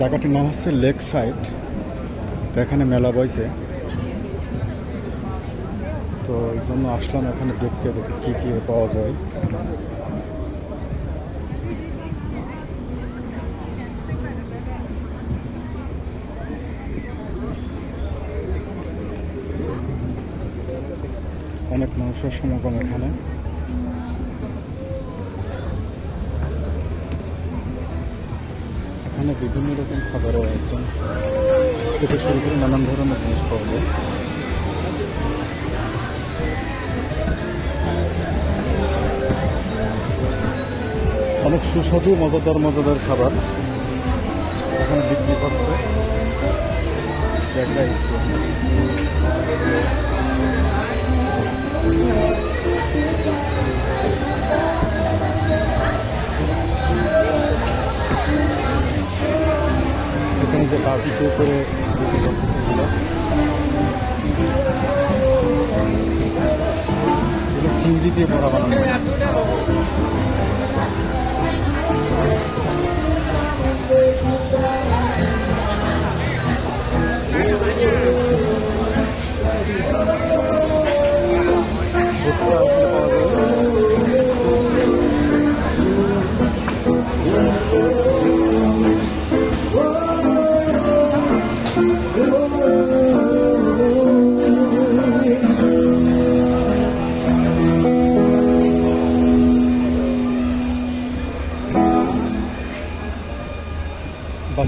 জায়গাটির নাম হচ্ছে লেক সাইড তো এখানে মেলা বইছে। তো এই জন্য আসলাম এখানে দেখতে, দেখি কী কী পাওয়া যায়। অনেক মানুষের সমাগম এখানে। এখানে বিভিন্ন রকম খাবারের আইটেম থেকে শুরু করে নানান ধরনের জিনিস পাওয়া যায়। অনেক সুস্বাদু, মজাদার মজাদার খাবার এখানে বিক্রি করছে দেখলাই বার্বিকিউ করে বিক্রি করতেছে এগুলো এগুলো চিংড়ি দিয়ে বড়া বানানো ভুট্টা এখানে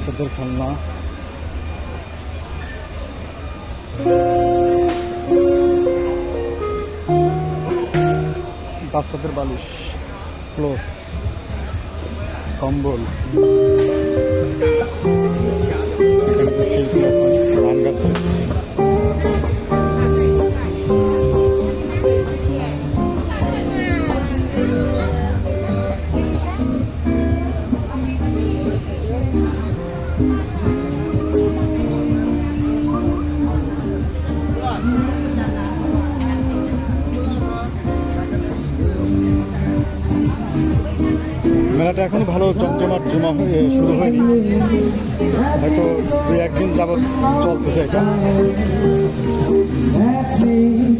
বাচ্চাদের খেলনা বাচ্চাদের বালিশ ক্লোথ কম্বল। মেলাটা এখনও ভালো চমচমাট জমা হয়ে শুরু হয়নি। হয়তো দুই একদিন যাবৎ চলতেছে এটা।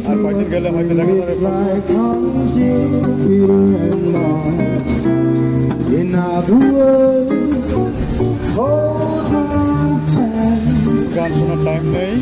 আর কয়েকদিন গেলে হয়তো দেখা যাবে। গান শোনার টাইম নেই।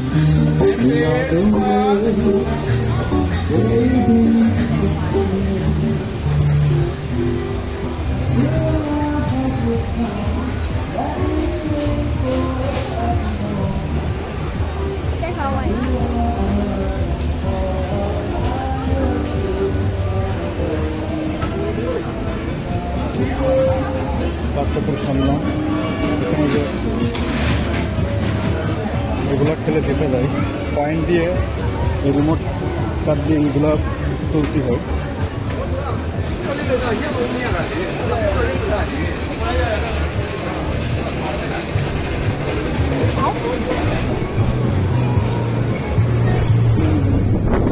বাচ্চাদের খেলনা এখানে যে এগুলো খেলে যেতে যায়। পয়েন্ট দিয়ে রিমোট চাপ দিয়ে এগুলো তুলতে হয়।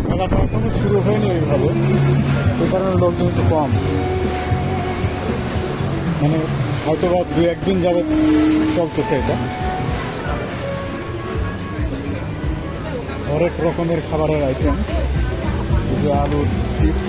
মেলাটা এখনও শুরু হয়নি ওইভাবে। ওই কারণে লোকজন একটু কম। মানে হয়তো বা দু একদিন যাবৎ চলতেছে এটা। হরেক রকমের খাবারের আইটেম যে আলু চিপস